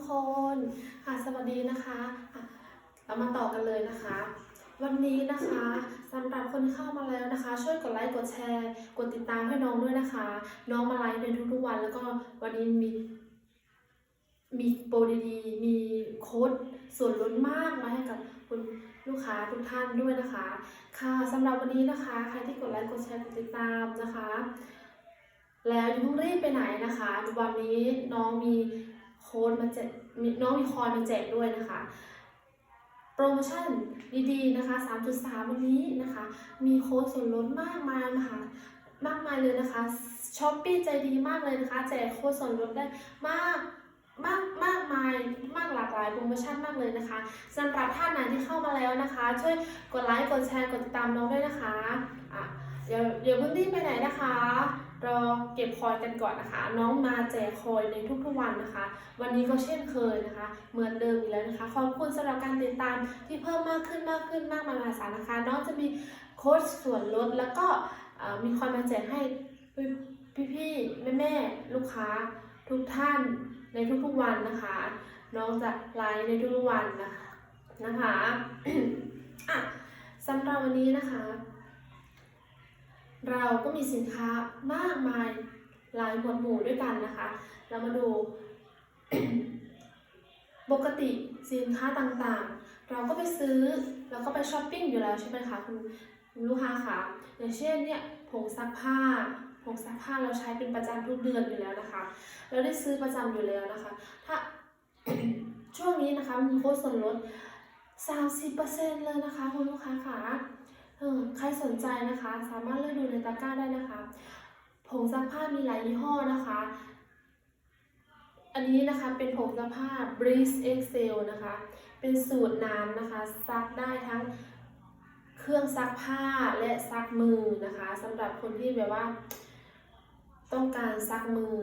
กคนค่ะสวัสดีนะคะเรามาต่อกันเลยนะคะ วันนี้นะคะสำหรับคนที่เข้ามาแล้วนะคะ ช่วยกดไลค์กดแชร์ กดติดตามให้น้องด้วยนะคะ น้องมาไลฟ์ในทุกๆวัน แล้วก็วันนี้มีมีโปรดีๆมีโค้ดส่วนลดมากมาให้กับคุณลูกค้าทุกท่านด้วยนะคะ ค่ะสำหรับวันนี้นะคะ ใครที่กดไลค์กดแชร์กดติดตามนะคะ แล้วอย่าเพิ่งรีบไปไหนนะคะ วันนี้น้องมี โค้ดมาแจกน้องมีคอยมาแจกด้วยนะคะ โปรโมชั่นดีๆนะคะ 3.3 วันนี้นะคะ มีโค้ดส่วนลดมากมายนะคะมากมายเลยนะคะช้อปปี้ใจดีมากเลยนะคะแจกโค้ดส่วนลดได้มากมากมากมายมากหลากหลายโปรโมชั่นมากเลยนะคะสำหรับท่านไหนที่เข้ามาแล้วนะคะ ช่วยกดไลค์กดแชร์กดติดตามน้องด้วยนะคะอะเดี๋ยวเดี๋ยวเพิ่งรีบไปไหนนะคะ รอเก็บคอยกันก่อนนะคะ น้องมาแจกคอยในทุกๆวันนะคะ วันนี้ก็เช่นเคยนะคะ เหมือนเดิมอีกแล้วนะคะ ขอบคุณสำหรับการติดตามที่เพิ่มมากขึ้นมากขึ้นมากมายมหาศาลนะคะ น้องจะมีโค้ดส่วนลดแล้วก็มีคอยมาแจกให้พี่ๆแม่ๆลูกค้าทุกท่านในทุกๆวันนะคะ น้องจะไลฟ์ในทุกๆวันนะคะนะคะะสำหรับวันนี้นะคะ เราก็มีสินค้ามากมายหลายหมวดหมู่ด้วยกันนะคะ เรามาดู ปกติสินค้าต่างๆ เราก็ไปซื้อเราก็ไปช้อปปิ้งอยู่แล้วใช่ไหมคะคุณลูกค้าคะอย่างเช่นเนี่ยผงซักผ้าผงซักผ้าเราใช้เป็นประจำทุกเดือนอยู่แล้วนะคะ เราได้ซื้อประจำอยู่แล้วนะคะ ถ้าช่วงนี้นะคะมีโค้ดส่วนลด 30%เลยนะคะคุณลูกค้าคะ ใครสนใจนะคะ สามารถเลือกดูในตะกร้าได้นะคะผงซักผ้ามีหลายยี่ห้อนะคะ อันนี้นะคะเป็นผงซักผ้า Breeze Excel นะคะ เป็นสูตรน้ำนะคะ ซักได้ทั้งเครื่องซักผ้าและซักมือนะคะสำหรับคนที่แบบว่า ต้องการซักมือ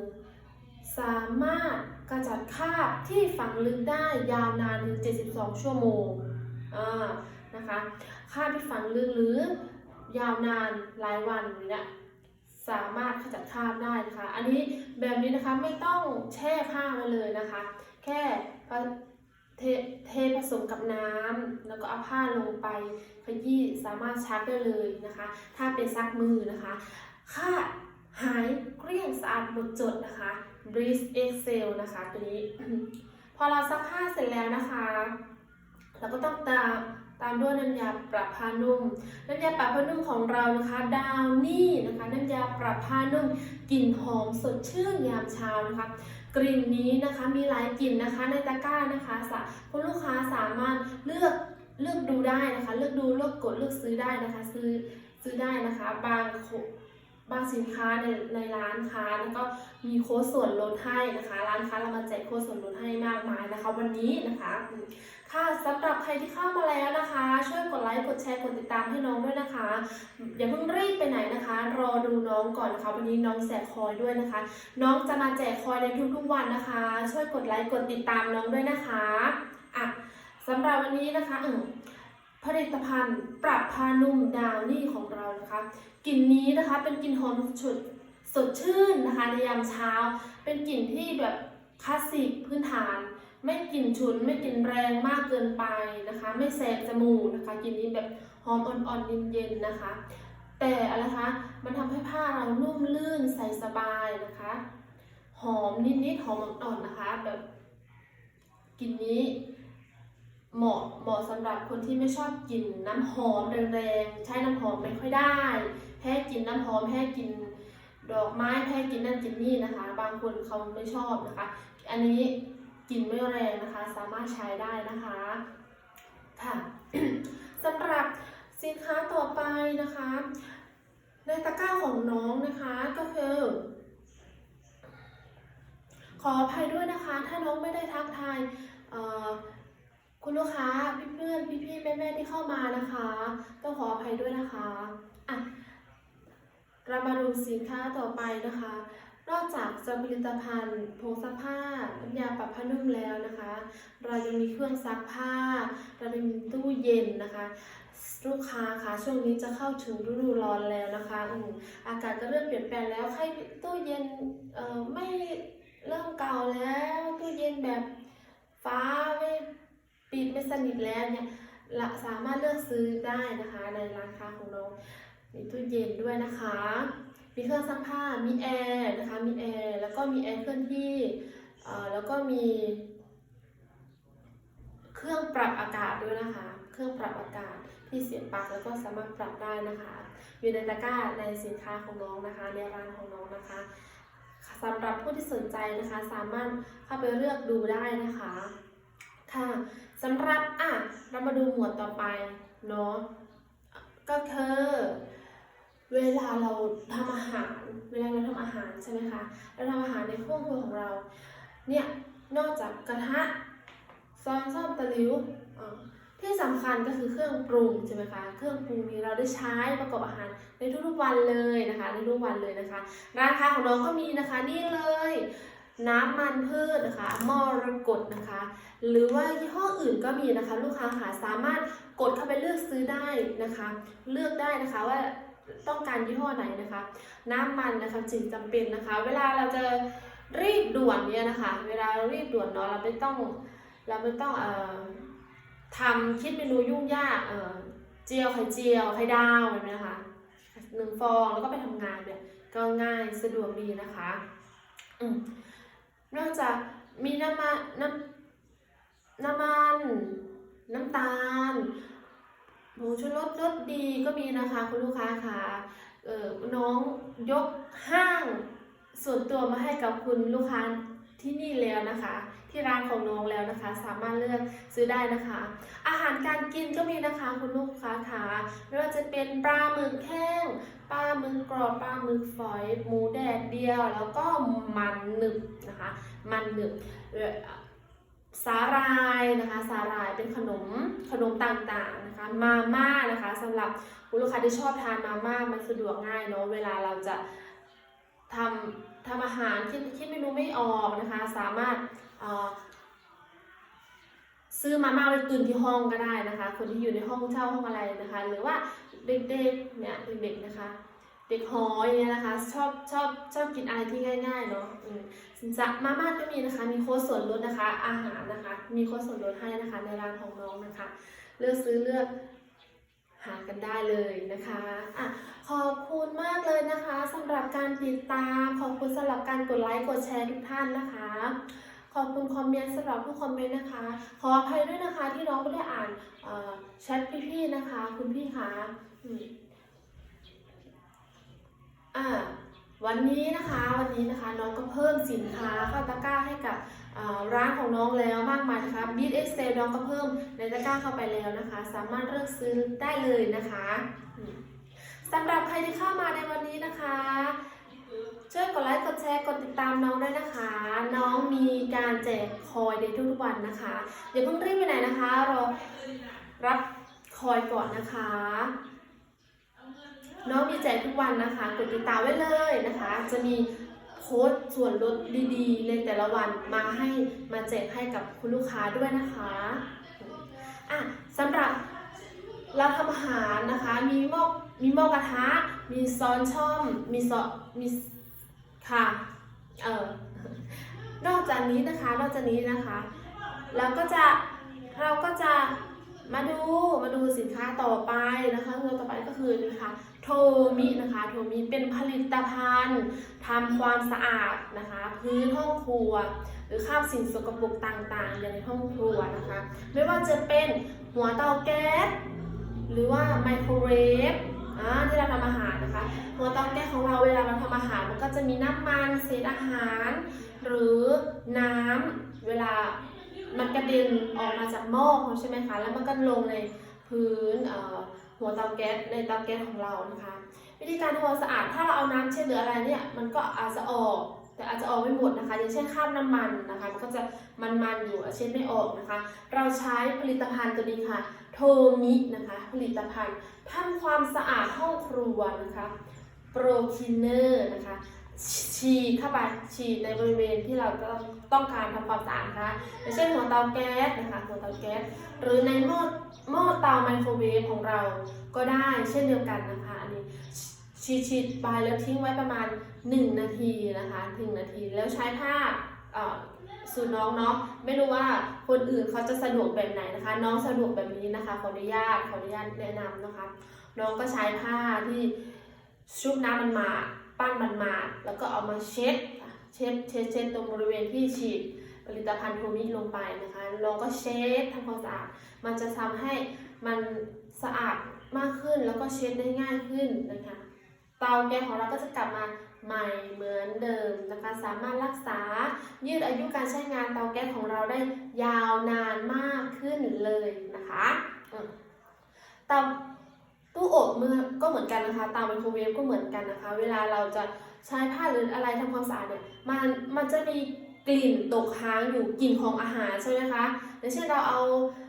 สามารถกระจัดคราบที่ฝังลึกได้ยาวนานถึง 72 ชั่วโมงอ่านะคะ คราบที่ฝังลึกหรือยาวนานหลายวันเนี่ยสามารถขจัดคราบได้นะคะ อันนี้แบบนี้นะคะไม่ต้องแช่ผ้าไว้เลยนะคะ แค่เทเทผสมกับน้ำแล้วก็เอาผ้าลงไปขยี้สามารถชักได้เลยนะคะ ถ้าเป็นซักมือนะคะ ค่าหายเกลี้ยงสะอาดหมดจดนะคะ Breeze Excel นะคะตัวนี้ พอเราซักผ้าเสร็จแล้วนะคะ เราก็ต้องตาม ตามด้วยน้ำยาปรับผ้านุ่ม น้ำยาปรับผ้านุ่มของเรานะคะดาวนี่นะคะ น้ำยาปรับผ้านุ่มกลิ่นหอมสดชื่นยามเช้านะคะ กลิ่นนี้นะคะมีหลายกลิ่นนะคะในตะกร้านะคะสาคุณลูกค้าสามารถเลือกเลือกดูได้นะคะ เลือกดูเลือกกดเลือกซื้อได้นะคะ ซื้อซื้อได้นะคะ บางบางสินค้าในในร้านค้าแล้วก็มีโค้ดส่วนลดให้นะคะ ร้านค้าเรามาแจกโค้ดส่วนลดให้มากมายนะคะ วันนี้นะคะ ค่ะสำหรับใครที่เข้ามาแล้วนะคะ ช่วยกดไลค์กดแชร์กดติดตามให้น้องด้วยนะคะ อย่าเพิ่งรีบไปไหนนะคะ รอดูน้องก่อนนะคะวันนี้น้องแจกคอยด้วยนะคะ น้องจะมาแจกคอยในทุกๆวันนะคะ ช่วยกดไลค์กดติดตามน้องด้วยนะคะอะสำหรับวันนี้นะคะเอืมผลิตภัณฑ์ปรับผ้านุ่มดาวนี่ของเรานะคะกลิ่นนี้นะคะเป็นกลิ่นหอมฉุดสดชื่นนะคะในยามเช้า เป็นกลิ่นที่แบบคลาสสิกพื้นฐาน ไม่กลิ่นฉุนไม่กลิ่นแรงมากเกินไปนะคะ ไม่แสบจมูกนะคะกลิ่นนี้แบบหอมอ่อนๆเย็นๆนะคะ แต่อะไรคะมันทำให้ผ้าเรานุ่มลื่นใส่สบายนะคะ หอมนิดๆหอมอ่อนๆนะคะ แบบกลิ่นนี้เหมาะเหมาะสำหรับคนที่ไม่ชอบกลิ่นน้ำหอมแรงๆใช้น้ำหอมไม่ค่อยได้แพ้กลิ่นน้ำหอมแพ้กลิ่นดอกไม้แพ้กลิ่นนั่นกลิ่นนี่นะคะ บางคนเขาไม่ชอบนะคะ อันนี้ กลิ่นไม่แรงนะคะสามารถใช้ได้นะคะค่ะสำหรับสินค้าต่อไปนะคะ ในตะกร้าของน้องนะคะก็คือ ขออภัยด้วยนะคะ ถ้าน้องไม่ได้ทักทายคุณลูกค้าพี่เพื่อนพี่พี่แม่แม่ๆที่เข้ามานะคะต้องขออภัยด้วยนะคะอะเรามาดูสินค้าต่อไปนะคะ นอกจากจะผลิตภัณฑ์ผงซักผ้าน้ำยาปรับผ้านุ่มแล้วนะคะ เรายังมีเครื่องซักผ้า เรายังมีตู้เย็นนะคะ ลูกค้าคะช่วงนี้จะเข้าถึงฤดูร้อนแล้วนะคะอืมอากาศก็เริ่มเปลี่ยนแปลงแล้วใครตู้เย็นเอ่อไม่เริ่มเก่าแล้วตู้เย็นแบบฟ้าไม่ปิดไม่สนิทแล้วเนี่ยละสามารถเลือกซื้อได้นะคะในร้านค้าของน้องมีตู้เย็นด้วยนะคะ มีเครื่องซักผ้า มีแอร์นะคะ มีแอร์ แล้วก็มีแอร์เคลื่อนที่ แล้วก็มี เครื่องปรับอากาศด้วยนะคะ เครื่องปรับอากาศที่เสียบปลั๊กแล้วก็สามารถปรับได้นะคะ อยู่ในตะกร้าในสินค้าของน้องนะคะ ในร้านของน้องนะคะสำหรับผู้ที่สนใจนะคะ สามารถเข้าไปเลือกดูได้นะคะ ค่ะสำหรับอะเรามาดูหมวดต่อไปเนาะก็คือ เวลาเราทำอาหาร เวลาเราทำอาหารใช่ไหมคะเราทำอาหารในครัวครัวของเรา เนี่ย นอกจากกระทะซอนซ่อมตะลิวที่สำคัญก็คือเครื่องปรุงใช่ไหมคะ เครื่องปรุงนี้เราได้ใช้ประกอบอาหารในทุกๆวันเลยนะคะ ในทุกวันเลยนะคะ ร้านค้าของน้องก็มีนะคะนี่เลย น้ำมันพืชนะคะมรกตนะคะ หรือว่ายี่ห้ออื่นก็มีนะคะ ลูกค้าค่ะสามารถกดเข้าไปเลือกซื้อได้นะคะ เลือกได้นะคะว่า ต้องการยี่ห้อไหนนะคะ น้ำมันนะคะจึงจำเป็นนะคะ เวลาเราจะรีบด่วนเนี่ยนะคะ เวลาเรารีบด่วนเนาะเราไม่ต้องเราไม่ต้องเอ่อทำคิดเมนูยุ่งยากเอ่อเจียวไข่เจียวไข่ดาวแบบนี้นะคะหนึ่งฟองแล้วก็ไปทำงานเนี่ยก็ง่ายสะดวกดีนะคะอืมนอกจากมีน้ำมันน้ำน้ำมัน น้ำตาล ผงชูรสรสดีก็มีนะคะคุณลูกค้าค่ะเออน้องยกห้างส่วนตัวมาให้กับคุณลูกค้าที่นี่แล้วนะคะ ที่ร้านของน้องแล้วนะคะ สามารถเลือกซื้อได้นะคะ อาหารการกินก็มีนะคะคุณลูกค้าค่ะไม่ว่าจะเป็นปลาหมึกแห้งปลาหมึกกรอบปลาหมึกฝอยหมูแดดเดียว แล้วก็มันหนึบนะคะ มันหนึบ สาหร่ายนะคะสาหร่ายเป็นขนมขนมต่างๆนะคะมาม่านะคะสำหรับคุณลูกค้าที่ชอบทานมาม่ามันสะดวกง่ายเนาะเวลาเราจะทำทำอาหารคิดคิดเมนูไม่ออกนะคะ สามารถซื้อมาม่าไปตุนที่ห้องก็ได้นะคะ คนที่อยู่ในห้องเช่าห้องอะไรนะคะ หรือว่าเด็กๆเนี่ยเด็กๆนะคะ เด็กหอยเงี้ยนะคะ ชอบชอบชอบกินอะไรที่ง่ายๆเนาะ จะมาม่าก็มีนะคะ มีโค้ดส่วนลดนะคะ อาหารนะคะ มีโค้ดส่วนลดให้นะคะ ในร้านของน้องนะคะ เลือกซื้อเลือกหากันได้เลยนะคะอะขอบคุณมากเลยนะคะสำหรับการติดตาม ขอบคุณสำหรับการกดไลค์กดแชร์ทุกท่านนะคะ ขอบคุณคอมเมนต์สำหรับทุกคอมเมนต์นะคะ ขออภัยด้วยนะคะที่น้องไม่ได้อ่านแชทพี่ๆนะคะ คุณพี่คะอืมอะ วันนี้นะคะวันนี้นะคะน้องก็เพิ่มสินค้าเข้าตะกร้าให้กับร้านของน้องแล้วมากมายนะคะ b ี a เอ็กเซลน้องก็เพิ่มในตะกร้าเข้าไปแล้วนะคะ สามารถเลือกซื้อได้เลยนะคะสำหรับใครที่เข้ามาในวันนี้นะคะ ช่วยกดไลค์กดแชร์กดติดตามน้องด้วยนะคะ น้องมีการแจกคอยในทุกๆวันนะคะอย่าเพิ่งรีบไปไหนนะคะรอรับคอยก่อนนะคะ น้องมีแจกทุกวันนะคะ กดติดตามไว้เลยนะคะ จะมีโค้ดส่วนลดดีๆ ในแต่ละวันมาให้มาแจกให้กับคุณลูกค้าด้วยนะคะอะสำหรับเราทำอาหารนะคะ มีหม้อมีหม้อกระทะ มีซ้อนช่อม มีซอมีค่ะ เออนอกจากนี้นะคะ นอกจากนี้นะคะเราก็จะเราก็จะมาดูมาดูสินค้าต่อไปนะคะตัวต่อไปก็คือนี่ค่ะ โทมินะคะโทมิเป็นผลิตภัณฑ์ทำความสะอาดนะคะ พื้นห้องครัว หรือคราบสิ่งสกปรกต่างๆอยู่ในห้องครัวนะคะ ไม่ว่าจะเป็นหัวเตาแก๊สหรือว่าไมโครเวฟที่เราทำอาหารนะคะ หัวเตาแก๊สของเราเวลาเราทำอาหารมันก็จะมีน้ำมันเศษอาหาร หรือน้ำเวลามันกระเด็นออกมาจากหม้อใช่ไหมคะแล้วมันก็ลงในพื้นเอ่อ หัวเตาแก๊สในเตาแก๊สของเรานะคะ วิธีการทำความสะอาดถ้าเราเอาน้ำเช็ดหรืออะไรเนี่ยมันก็อาจจะออกแต่อาจจะออกไม่หมดนะคะ อย่างเช่นคราบน้ำมันนะคะมันก็จะมันๆอยู่เช็ดไม่ออกนะคะ เราใช้ผลิตภัณฑ์ตัวนี้ค่ะ โทมินะคะ ผลิตภัณฑ์ทำความสะอาดห้องครัวนะคะโปรคีเนอร์นะคะ ฉีดเข้าไปฉีดในบริเวณที่เราต้องต้องการทำความสะอาดนะคะอย่างเช่นหัวเตาแก๊สนะคะหัวเตาแก๊สหรือในหม้อหม้อเตาไมโครเวฟของเราก็ได้เช่นเดียวกันนะคะอันนี้ฉีดฉีดไปแล้วทิ้งไว้ประมาณ 1 นาทีนะคะ1นาทีแล้วใช้ผ้าสูตรน้องเนาะไม่รู้ว่าคนอื่นเขาจะสะดวกแบบไหนนะคะ น้องสะดวกแบบนี้นะคะขออนุญาตขออนุญาตแนะนำนะคะ น้องก็ใช้ผ้าที่ชุบน้ำมันมา ปั้นมันมาแล้วก็เอามาเช็ดเช็ดเช็ดเช็ดตรงบริเวณที่ฉีดผลิตภัณฑ์โทมิลงไปนะคะน้องก็เช็ดทำความสะอาด มันจะทำให้มันสะอาดมากขึ้นแล้วก็เช็ดได้ง่ายขึ้นนะคะ เตาแก๊สของเราก็จะกลับมาใหม่เหมือนเดิมนะคะ สามารถรักษายืดอายุการใช้งานเตาแก๊สของเราได้ยาวนานมากขึ้นเลยนะคะเตา ตู้อบมือก็เหมือนกันนะคะ ตาไมโครเวฟก็เหมือนกันนะคะ เวลาเราจะใช้ผ้าหรืออะไรทำความสะอาดเนี่ยมันมันจะมีกลิ่นตกค้างอยู่กลิ่นของอาหารใช่ไหมคะอย่างเช่นเราเอา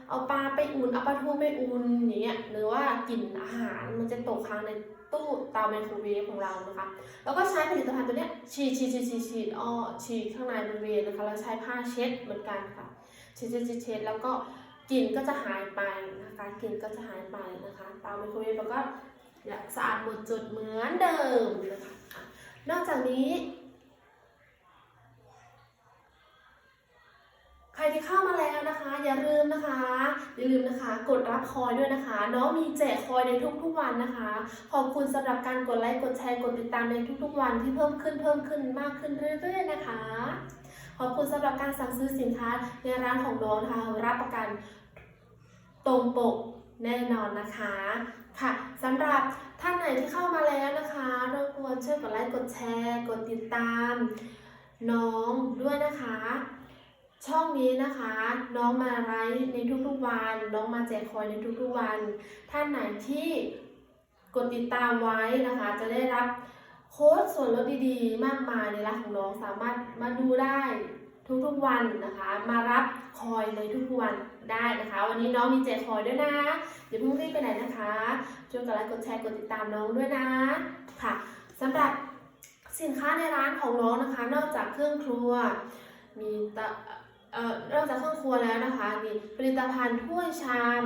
เอาปลาไปอุ่นเอาปลาทูไปอุ่นอย่างเงี้ยหรือว่ากลิ่นอาหารมันจะตกค้างในตู้เตาไมโครเวฟของเรานะคะ แล้วก็ใช้ผลิตภัณฑ์ตัวเนี้ยฉีดฉีดฉีดฉีดฉีดอ้อฉีดข้างในบริเวณนะคะแล้วใช้ผ้าเช็ดเหมือนกันค่ะเช็ดเช็ดเช็ดเช็ดแล้วก็ กลิ่นก็จะหายไปนะคะกลิ่นก็จะหายไปนะคะเตาไมโครเวฟแล้วก็สะอาดหมดจดเหมือนเดิมนะคะอะนอกจากนี้ ใครที่เข้ามาแล้วนะคะ อย่าลืมนะคะ อย่าลืมนะคะ กดรับคอยด้วยนะคะน้องมีแจกคอยในทุกๆวันนะคะ ขอบคุณสำหรับการกดไลค์กดแชร์กดติดตามในทุกๆวันที่เพิ่มขึ้นเพิ่มขึ้นมากขึ้นเรื่อยๆนะคะ ขอบคุณสำหรับการสั่งซื้อสินค้าในร้านของน้องนะคะรับประกันตรงปกแน่นอนนะคะค่ะสำหรับท่านไหนที่เข้ามาแล้วนะคะรบกวนช่วยกดไลค์กดแชร์ กดติดตามน้องด้วยนะคะ ช่องนี้นะคะ น้องมาไลฟ์ในทุกๆวัน น้องมาแจกคอยในทุกๆวัน ท่านไหนที่กดติดตามไว้นะคะ จะได้รับ ค้ดส่วนลดดีๆ มากมายในร้านของน้องสามารถมาดูได้ทุกๆวันนะคะ มารับคอยในทุกๆวันได้นะคะ วันนี้น้องมีแจกคอยด้วยนะอย่าเพิ่งรีบไปไหนนะคะช่วยกดไลค์กดแชร์กดติดตามน้องด้วยนะค่ะสำหรับสินค้าในร้านของน้องนะคะ นอกจากเครื่องครัว มีตะเอ่อนอกจากเครื่องครัวแล้วนะคะมีผลิตภัณฑ์ถ้วยชาม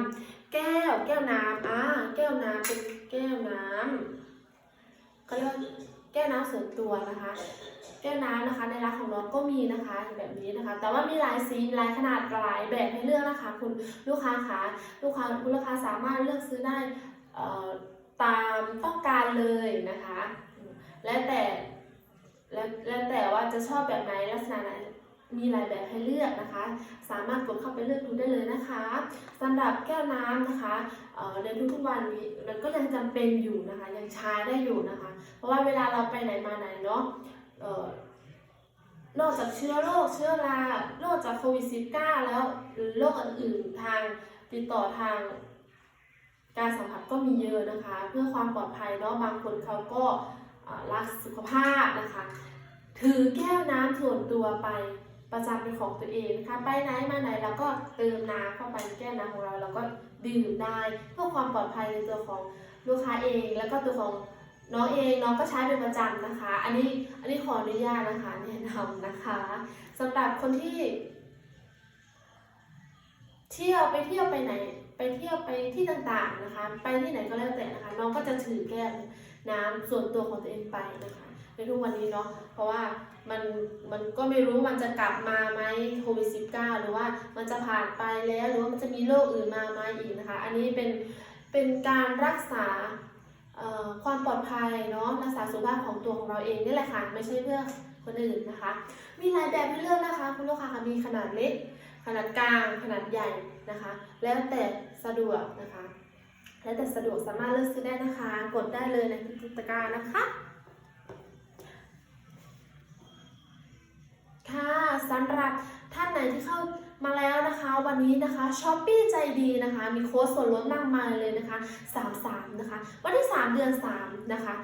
แก้ว แก้วน้ำอ่าแก้วน้ำเป็นแก้วน้ำเขาเรียก แก้วน้ำส่วนตัวนะคะ แก้วน้ำนะคะในร้านของน้องก็มีนะคะแบบนี้นะคะ แต่ว่ามีหลายสีหลายขนาดหลายแบบให้เลือกนะคะ คุณลูกค้าคะลูกค้าคุณลูกค้าสามารถเลือกซื้อได้ตามต้องการเลยนะคะ แล้วแต่แล้วแล้วแต่ว่าจะชอบแบบไหนลักษณะไหนมีหลายแบบให้เลือกนะคะ สามารถกดเข้าไปเลือกดูได้เลยนะคะ หรับแก้วน้ำนะคะในทุกๆวันนี้มันก็ยังจำเป็นอยู่นะคะ ยังใช้ได้อยู่นะคะ เพราะว่าเวลาเราไปไหนมาไหนเนาะออนอกจากเชื้อโรคเชื้อรานอกจากโควิด -19 แล้วโรคอื่นๆทางติดต่อทางการสัมผัสก็มีเยอะนะคะ เพื่อความปลอดภัยเนาะบางคนเขาก็รักสุขภาพนะคะ ถือแก้วน้ำส่วนตัวไป ประจำเป็นของตัวเองนะคะไปไหนมาไหนเราก็เติมน้ำเข้าไปในแก้วน้ำของเราเราก็ดื่มได้เพื่อความปลอดภัยในตัวของลูกค้าเอง แล้วก็ตัวของน้องเองน้องก็ใช้เป็นประจำนะคะ อันนี้อันนี้ขออนุญาตนะคะแนะนำนะคะสำหรับคนที่ เที่ยวไปเที่ยวไปไหน ไปเที่ยวไปที่ต่างๆนะคะ ไปที่ไหนก็แล้วแต่นะคะ น้องก็จะถือแก้ว น้ำส่วนตัวของตัวเองไปนะคะในทุกวันนี้เนาะเพราะว่ามันมันก็ไม่รู้มันจะกลับมาไหมโควิด -19 หรือว่ามันจะผ่านไปแล้วหรือว่ามันจะมีโรคอื่นมาไหมอีกนะคะอันนี้เป็นเป็นการรักษาความปลอดภัยเนาะรักษาสุขภาพของตัวของเราเองนี่แหละค่ะไม่ใช่เพื่อคนอื่นนะคะ มีหลายแบบให้เลือกนะคะ คุณลูกค้ามีขนาดเล็ก ขนาดกลางขนาดใหญ่นะคะ แล้วแต่สะดวกนะคะ แล้วแต่สะดวกสามารถเลือกซื้อได้นะคะ กดได้เลยในทุกตะกร้านะคะค่ะสำหรับท่านไหนที่เข้ามาแล้วนะคะ วันนี้นะคะช้อปปี้ใจดีนะคะ มีโค้ดส่วนลดมากมายเลยนะคะ 33 นะคะ วันที่ 3 เดือน 3 นะคะ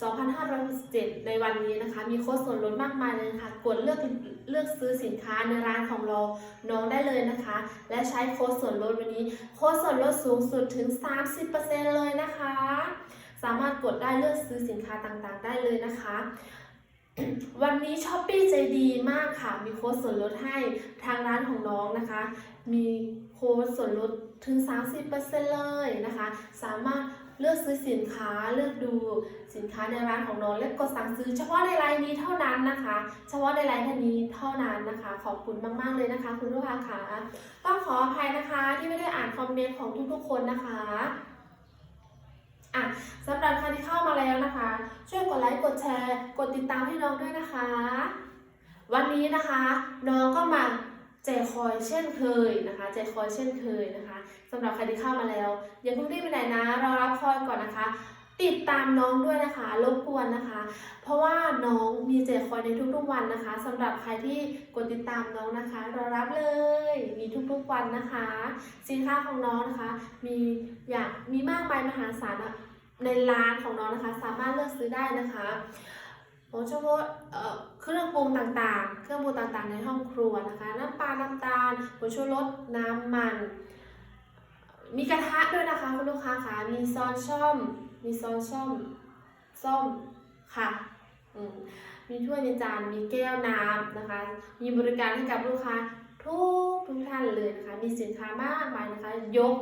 2567 ในวันนี้นะคะ มีโค้ดส่วนลดมากมายเลยนะคะ กดเลือกเลือกซื้อสินค้าในร้านของเราน้องได้เลยนะคะ และใช้โค้ดส่วนลดวันนี้ โค้ดส่วนลดสูงสุดถึง 30%เลยนะคะ สามารถกดได้เลือกซื้อสินค้าต่างๆ ได้เลยนะคะ วันนี้ช้อปปี้ใจดีมากค่ะ มีโค้ดส่วนลดให้ทางร้านของน้องนะคะ มีโค้ดส่วนลดถึง 30%เลยนะคะ สามารถ เลือกซื้อสินค้าเลือกดูสินค้าในร้านของน้องและกดสั่งซื้อ เฉพาะในไลน์นี้เท่านั้นนะคะ เฉพาะในไลน์ท่านนี้เท่านั้นนะคะ ขอบคุณมากๆเลยนะคะ คุณลูกค้าค่ะต้องขออภัยนะคะที่ไม่ได้อ่านคอมเมนต์ของทุกๆคนนะคะอะสำหรับใครที่เข้ามาแล้วนะคะ ช่วยกดไลค์กดแชร์ กดติดตามให้น้องด้วยนะคะ วันนี้นะคะ น้องก็มา แจคอยเช่นเคยนะคะแจคอยเช่นเคยนะคะสำหรับใครที่เข้ามาแล้วอย่าเพิ่งรีบไปไหนนะ เรารับคอยก่อนนะคะ ติดตามน้องด้วยนะคะรบกวนนะคะ เพราะว่าน้องมีแจคอยในทุกๆวันนะคะสำหรับใครที่กดติดตามน้องนะคะเรารับเลยมีทุกๆวันนะคะ สินค้าของน้องนะคะ มีอย่างมีมากมายมหาศาลในร้านของน้องนะคะ สามารถเลือกซื้อได้นะคะ โดยเฉพาะเอ่อเครื่องปรุงต่างๆ เครื่องปรุงต่างๆ ในห้องครัวนะคะ น้ำปลา น้ำตาลผงชูรส น้ำมัน มีกระทะด้วยนะคะคุณลูกค้าค่ะมีซอนช่อม มีซอนช่อมส้มค่ะอืมมีถ้วยในจาน มีแก้วน้ำนะคะ มีบริการให้กับลูกค้าทุกทุกท่านเลยนะคะ มีสินค้ามากมายนะคะ ยก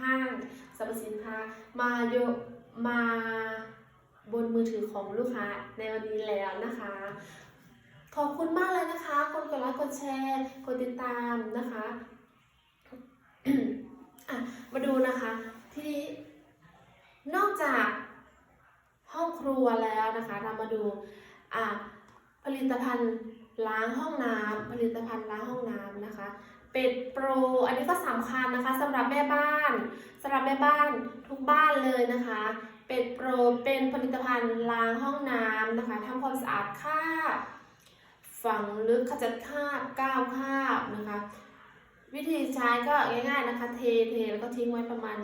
ห้างสรรพสินค้า มาโยมา บนมือถือของลูกค้าในวันนี้แล้วนะคะ ขอบคุณมากเลยนะคะกดกดไลค์กดแชร์กดติดตามนะคะอะมาดูนะคะที่นอกจากห้องครัวแล้วนะคะ เรามาดูอะผลิตภัณฑ์ล้างห้องน้ำผลิตภัณฑ์ล้างห้องน้ำนะคะ เป็ดโปร อันนี้ก็สำคัญนะคะสำหรับแม่บ้านสำหรับแม่บ้านทุกบ้านเลยนะคะ เป็ดโปรเป็นผลิตภัณฑ์ล้างห้องน้ำนะคะทำความสะอาดคราบฝังลึกขจัดคราบก้าวคราบนะคะ วิธีใช้ก็ง่ายๆนะคะ เทเทแล้วก็ทิ้งไว้ประมาณ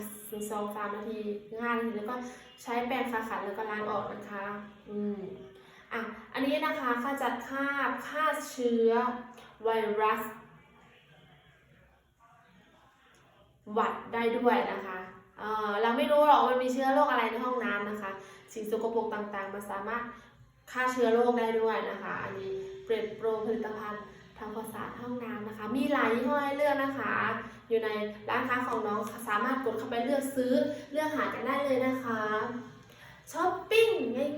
สองสามนาทีง่ายแล้วก็ใช้แปรงขัดขัดแล้วก็ล้างออกนะคะ อืมอะอันนี้นะคะขจัดคราบฆ่าเชื้อไวรัสหวัดได้ด้วยนะคะ ไม่รู้หรอกมันมีเชื้อโรคอะไรในห้องน้ำนะคะ สิ่งสกปรกต่างๆ มันสามารถฆ่าเชื้อโรคได้ด้วยนะคะ อันนี้เปรดโปรผลิตภัณฑ์ทำความสะอาดห้องน้ำนะคะ มีหลายยี่ห้อให้เลือกนะคะ อยู่ในร้านค้าของน้องสามารถกดเข้าไปเลือกซื้อเลือกหากันได้เลยนะคะช้อปปิ้ง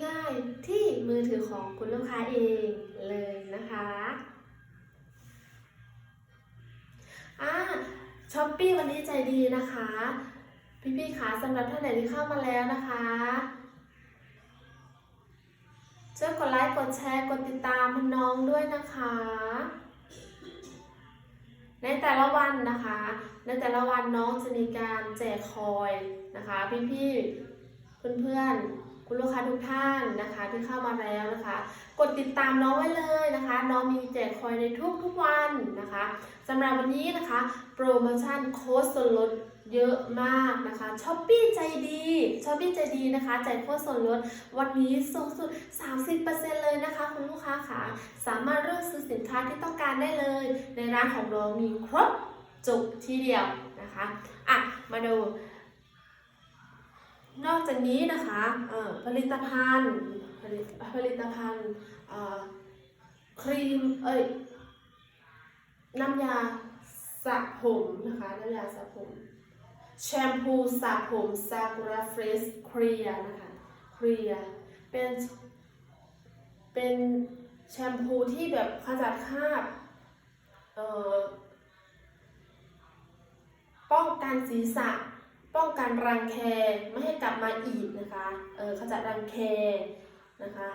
ง่ายๆ ที่มือถือของคุณลูกค้าเองเลยนะคะอ่าช้อปปี้วันนี้ใจดีนะคะ พี่ๆคะสำหรับท่านไหนที่เข้ามาแล้วนะคะช่วยกดไลค์กดแชร์กดติดตามน้องด้วยนะคะ ในแต่ละวันนะคะ ในแต่ละวันน้องจะมีการแจกคอยนะคะ พี่ๆเพื่อนๆ คุณลูกค้าทุกท่านนะคะที่เข้ามาแล้วนะคะ กดติดตามน้องไว้เลยนะคะ น้องมีแจกคอยในทุกๆวันนะคะสำหรับวันนี้นะคะโปรโมชั่นโค้ดส่วนลดเยอะมากนะคะช้อปปี้ใจดีช้อปปี้ใจดีนะคะจ่ายโค้ดส่วนลดวันนี้สูงสุด 30%เลยนะคะคุณลูกค้าค่ะสามารถเลือกซื้อสินค้าที่ต้องการได้เลย ในร้านของเรามีครบจบทีเดียวนะคะอะมาดู นอกจากนี้นะคะผลิตภัณฑ์ผลิตภัณฑ์ครีมเอ้ยน้ำยาสระผมนะคะน้ำยาสระผม แชมพูสระผมซากุระเฟรชเคลียนะคะเคลียเป็นเป็นแชมพูที่แบบขจัดคราบป้องกันศีรษะ ป้องกันรังแคไม่ให้กลับมาอีกนะคะ เออขจัดรังแคนะคะ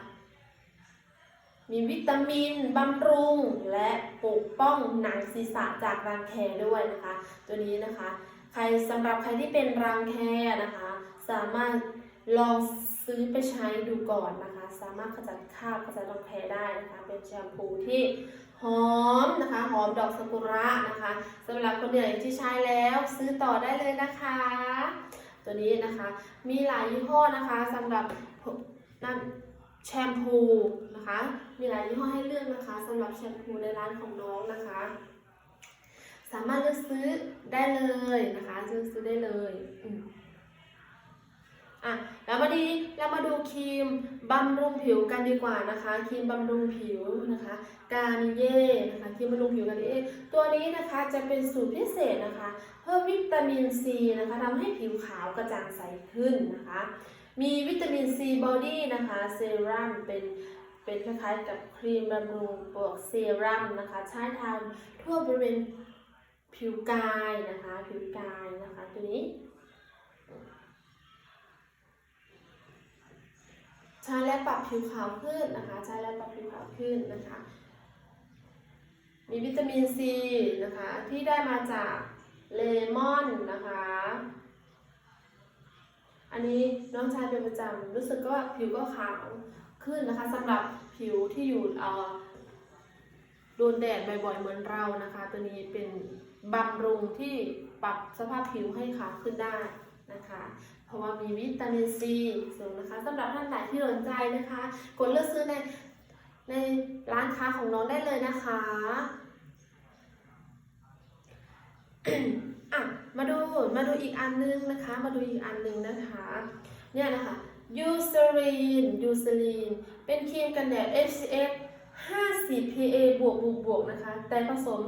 มีวิตามินบำรุงและปกป้องหนังศีรษะจากรังแคด้วยนะคะ ตัวนี้นะคะ ใครสำหรับใครที่เป็นรังแคนะคะ สามารถลองซื้อไปใช้ดูก่อนนะคะ สามารถขจัดคราบขจัดรังแคได้นะคะ เป็นแชมพูที่ หอมนะคะหอมดอกซากุระนะคะสำหรับคนเหนื่อยที่ใช้แล้วซื้อต่อได้เลยนะคะ ตัวนี้นะคะมีหลายยี่ห้อนะคะสำหรับน้ำแชมพูนะคะ มีหลายยี่ห้อให้เลือกนะคะสำหรับแชมพูในร้านของน้องนะคะ สามารถเลือกซื้อได้เลยนะคะเลือกซื้อได้เลยอืม อะแล้วมาดีเรามาดูครีมบำรุงผิวกันดีกว่านะคะครีมบำรุงผิวนะคะกานิเย่นะคะครีมบำรุงผิวกานิเย่ตัวนี้นะคะจะเป็นสูตรพิเศษนะคะ เพิ่มวิตามินซีนะคะทำให้ผิวขาวกระจ่างใสขึ้นนะคะ มีวิตามินซีบอดี้นะคะเซรั่มเป็นเป็นคล้ายๆกับครีมบำรุงบวกเซรั่มนะคะใช้ทาทั่วบริเวณผิวกายนะคะ ผิวกายนะคะตัวนี้ ใช้แล้วปรับผิวขาวขึ้นนะคะ ใช้แล้วปรับผิวขาวขึ้นนะคะ มีวิตามินซีนะคะ ที่ได้มาจากเลมอนนะคะ อันนี้น้องใช้เป็นประจำรู้สึกว่าผิวก็ขาวขึ้นนะคะสำหรับผิวที่อยู่โดนแดดบ่อยๆเหมือนเรานะคะ ตัวนี้เป็นบำรุงที่ปรับสภาพผิวให้ขาวขึ้นได้นะคะ เพราะว่ามีวิตามินซีสูงนะคะสำหรับท่านไหนที่สนใจนะคะ กดเลือกซื้อในในร้านค้าของน้องได้เลยนะคะอะมาดูมาดูอีกอันนึงนะคะ มาดูอีกอันนึงนะคะ เนี่ยนะคะยูซ e รีนยูซ e รีนเป็นครีมกันแดด SPF 50 PA บวกบวกบวกนะคะ แต่ผสม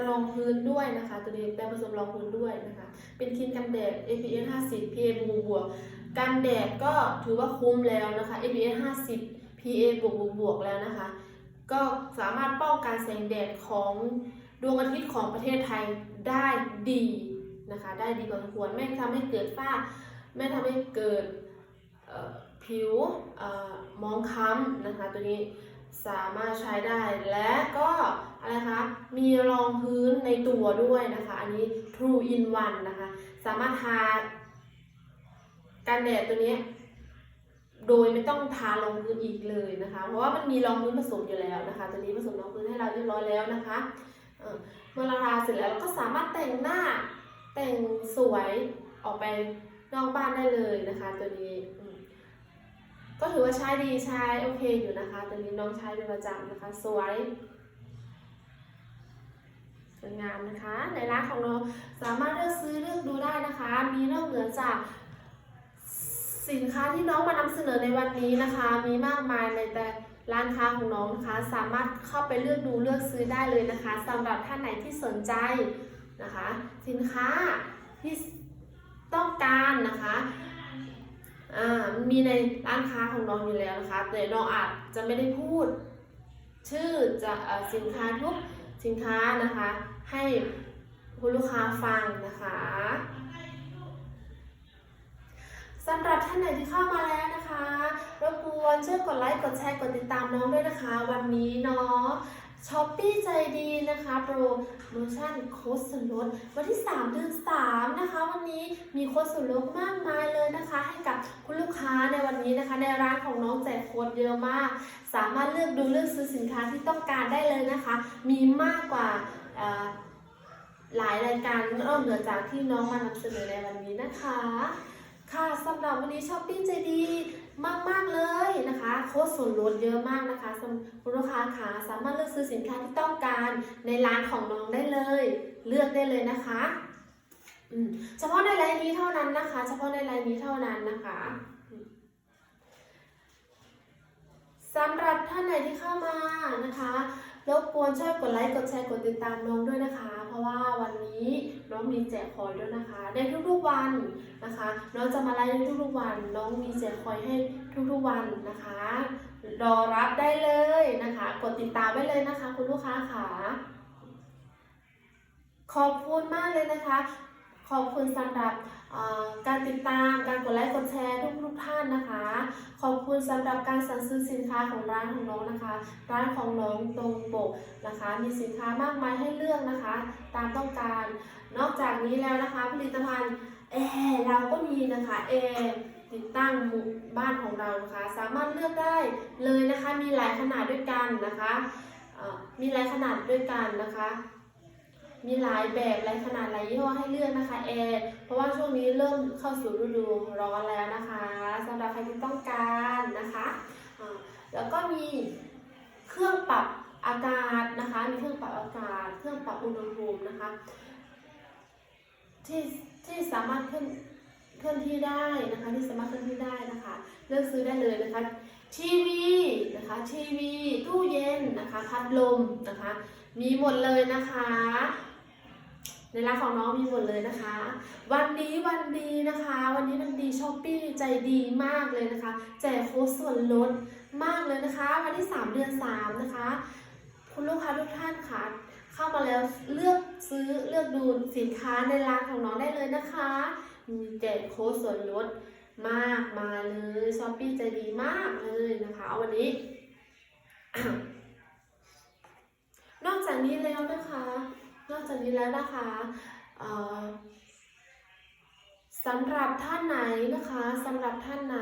รองพื้นด้วยนะคะ ตัวนี้แต่ผสมรองพื้นด้วยนะคะ เป็นครีมกันแดด SPF 50 PA บวกบวกกันแดดก็ถือว่าคุ้มแล้วนะคะ SPF 50 PA บวกบวกบวกแล้วนะคะ ก็สามารถป้องกันแสงแดดของดวงอาทิตย์ของประเทศไทยได้ดีนะคะ ได้ดีพอสมควรไม่ทำให้เกิดฝ้า ไม่ทำให้เกิดผิวอมองค้ำนะคะตัวนี้ สามารถใช้ได้และก็อะไรคะมีรองพื้นในตัวด้วยนะคะ อันนี้ True in One นะคะ สามารถทากันแดดตัวนี้ โดยไม่ต้องทารองพื้นอีกเลยนะคะ เพราะว่ามันมีรองพื้นผสมอยู่แล้วนะคะ ตัวนี้ผสมรองพื้นให้เราเรียบร้อยแล้วนะคะเมื่อเราทาเสร็จแล้วเราก็สามารถแต่งหน้าแต่งสวยออกไปนอกบ้านได้เลยนะคะ ตัวนี้อื ก็ถือว่าใช้ดีใช้โอเคอยู่นะคะตัวนี้น้องใช้เป็นประจำนะคะสวยสวยงามนะคะ ในร้านของเราสามารถเลือกซื้อเลือกดูได้นะคะ มีนอกเหนือจากสินค้าที่น้องมานำเสนอในวันนี้นะคะ มีมากมายในแต่ร้านค้าของน้องนะคะ สามารถเข้าไปเลือกดูเลือกซื้อได้เลยนะคะสำหรับท่านไหนที่สนใจนะคะ สินค้าที่ต้องการนะคะ อ่ามีในร้านค้าของน้องอยู่แล้วนะคะ แต่น้องอาจจะไม่ได้พูด ชื่อจะสินค้าทุกสินค้านะคะ ให้คุณลูกค้าฟังนะคะสำหรับท่านไหนที่เข้ามาแล้วนะคะ รบกวนช่วยกดไลค์ กดแชร์ กดติดตามน้องด้วยนะคะ วันนี้เนาะ ช้อปปี้ใจดีนะคะโปรโมชั่นโค้ดส่วนลดวันที่ 3 เดือน 3 นะคะ วันนี้มีโค้ดส่วนลดมากมายเลยนะคะ ให้กับคุณลูกค้าในวันนี้นะคะ ในร้านของน้องแจกโค้ดเยอะมาก สามารถเลือกดูเลือกซื้อสินค้าที่ต้องการได้เลยนะคะ มีมากกว่าหลายรายการนอกเหนือจากที่น้องมานำเสนอในวันนี้นะคะ ค่ะส นี้ช้อปปิ้งใจดีมาก ๆ เลยนะคะ โค้ดส่วนลดเยอะมากนะคะสำหรับคุณลูกค้าค่ะสามารถเลือกซื้อสินค้าที่ต้องการในร้านของน้องได้เลย เลือกได้เลยนะคะเฉพาะในไลน์นี้เท่านั้นนะคะ เฉพาะในไลน์นี้เท่านั้นนะคะสำหรับท่านไหนที่เข้ามานะคะรบกวนช่วยกดไลค์กดแชร์กดติดตามน้องด้วยนะคะ ราะว่าวันนี้น้องมีแจกคอยด้วยนะคะ ในทุกๆวันนะคะ น้องจะมาไลฟ์ทุกๆวัน น้องมีแจกคอยให้ทุกๆวันนะคะ รอรับได้เลยนะคะ กดติดตามไว้เลยนะคะ คุณลูกค้าค่ะขอบคุณมากเลยนะคะ ขอบคุณสำหรับการติดตามการกดไลค์กดแชร์ทุกทุกท่านนะคะ ขอบคุณสำหรับการสั่งซื้อสินค้าของร้านของน้องนะคะ ร้านของน้องตรงปกนะคะ มีสินค้ามากมายให้เลือกนะคะ ตามต้องการ นอกจากนี้แล้วนะคะ ผลิตภัณฑ์แอร์เราก็มีนะคะแอร์ติดตั้งบ้านของเรานะคะ สามารถเลือกได้เลยนะคะ มีหลายขนาดด้วยกันนะคะมีหลายขนาดด้วยกันนะคะ มีหลายแบบหลายขนาดหลายยี่ห้อให้เลือกนะคะแอร์เพราะว่าช่วงนี้เริ่มเข้าสู่ฤดูร้อนแล้วนะคะสำหรับใครที่ต้องการนะคะแล้วก็มีเครื่องปรับอากาศนะคะ มีเครื่องปรับอากาศ เครื่องปรับอุณหภูมินะคะ ที่ที่สามารถขึ้นเคลื่อนที่ได้นะคะ ที่สามารถเคลื่อนที่ได้นะคะ เลือกซื้อได้เลยนะคะทีวีนะคะทีวี ตู้เย็นนะคะ พัดลมนะคะ มีหมดเลยนะคะ ในร้านของน้องมีหมดเลยนะคะ วันนี้วันดีนะคะ วันนี้วันดีช้อปปี้ใจดีมากเลยนะคะ แจกโค้ดส่วนลดมากเลยนะคะ วันที่ 3 เดือน 3 นะคะ คุณลูกค้าทุกท่านค่ะเข้ามาแล้วเลือกซื้อเลือกดูสินค้าในร้านของน้องได้เลยนะคะ มีแจกโค้ดส่วนลดมากมาเลยช้อปปี้ใจดีมากเลยนะคะ วันนี้ นอกจากนี้แล้วนะคะ นอกจากนี้แล้วนะคะสำหรับท่านไหนนะคะสำหรับท่านไหน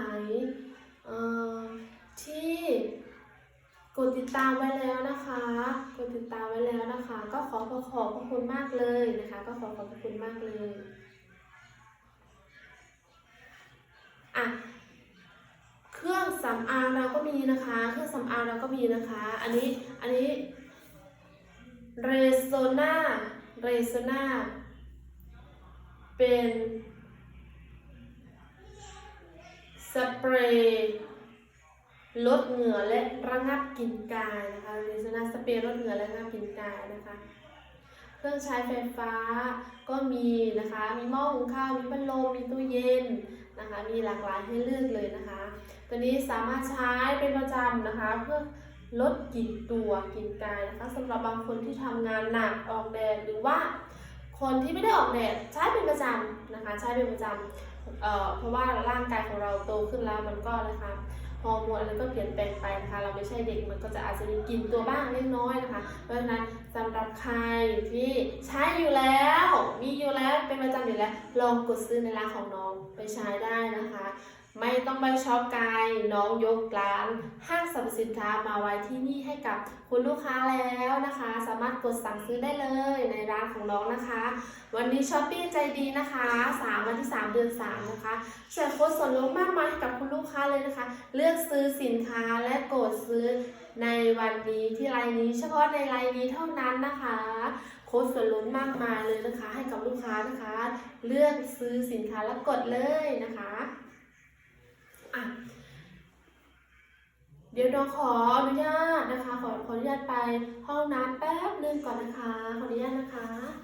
ที่กดติดตามไว้แล้วนะคะกดติดตามไว้แล้วนะคะ ก็ขอขอขอบพระคุณมากเลยนะคะ ก็ขอขอบพระคุณมากเลยอะเครื่องสำอางเราก็มีนะคะ เครื่องสำอางเราก็มีนะคะ อันนี้อันนี้ เรโซนาเรโซนาเป็นสเปรย์ลดเหงื่อและระงับกลิ่นกายนะคะเรโซนาสเปรย์ลดเหงื่อและระงับกลิ่นกายนะคะ เครื่องใช้ไฟฟ้าก็มีนะคะ มีหม้อหุงข้าว มีพัดลม มีตู้เย็นนะคะ มีหลากหลายให้เลือกเลยนะคะ ตัวนี้สามารถใช้เป็นประจำนะคะเพื่อ ลดกลิ่นตัวกลิ่นกายนะคะสำหรับบางคนที่ทำงานหนักออกแดดหรือว่าคนที่ไม่ได้ออกแดดใช้เป็นประจำนะคะ ใช้เป็นประจำเเพราะว่าร่างกายของเราโตขึ้นแล้วมันก็นะคะฮอร์โมนอะไรก็เปลี่ยนแปลงไปนะคะเราไม่ใช่เด็กมันก็จะอาจจะมีกินตัวบ้างเล็กน้อยนะคะ เพราะฉะนั้นสำหรับใครที่ใช้อยู่แล้ว มีอยู่แล้วเป็นประจำอยู่แล้ว ลองกดซื้อในร้านของน้องไปใช้ได้นะคะ ไม่ต้องไปช็อปไกลน้องยกร้าน ห้างสรรพสินค้ามาไว้ที่นี่ให้กับคุณลูกค้าแล้วนะคะ สามารถกดสั่งซื้อได้เลยในร้านของน้องนะคะ วันนี้ช้อปปี้ใจดีนะคะ3วันที่ 3 เดือน 3 นะคะแจกโค้ดส่วนลดมากมายให้กับคุณลูกค้าเลยนะคะ เลือกซื้อสินค้าและกดซื้อในวันนี้ที่ไลน์นี้ เฉพาะในไลน์นี้เท่านั้นนะคะโค้ดส่วนลดมากมายเลยนะคะ ให้กับลูกค้านะคะ เลือกซื้อสินค้าแล้วกดเลยนะคะ อะเดี๋ยวน้องขออนุญาตนะคะ ขอขออนุญาตไปห้องน้ำแป๊บนึงก่อนนะคะ ขออนุญาตนะคะ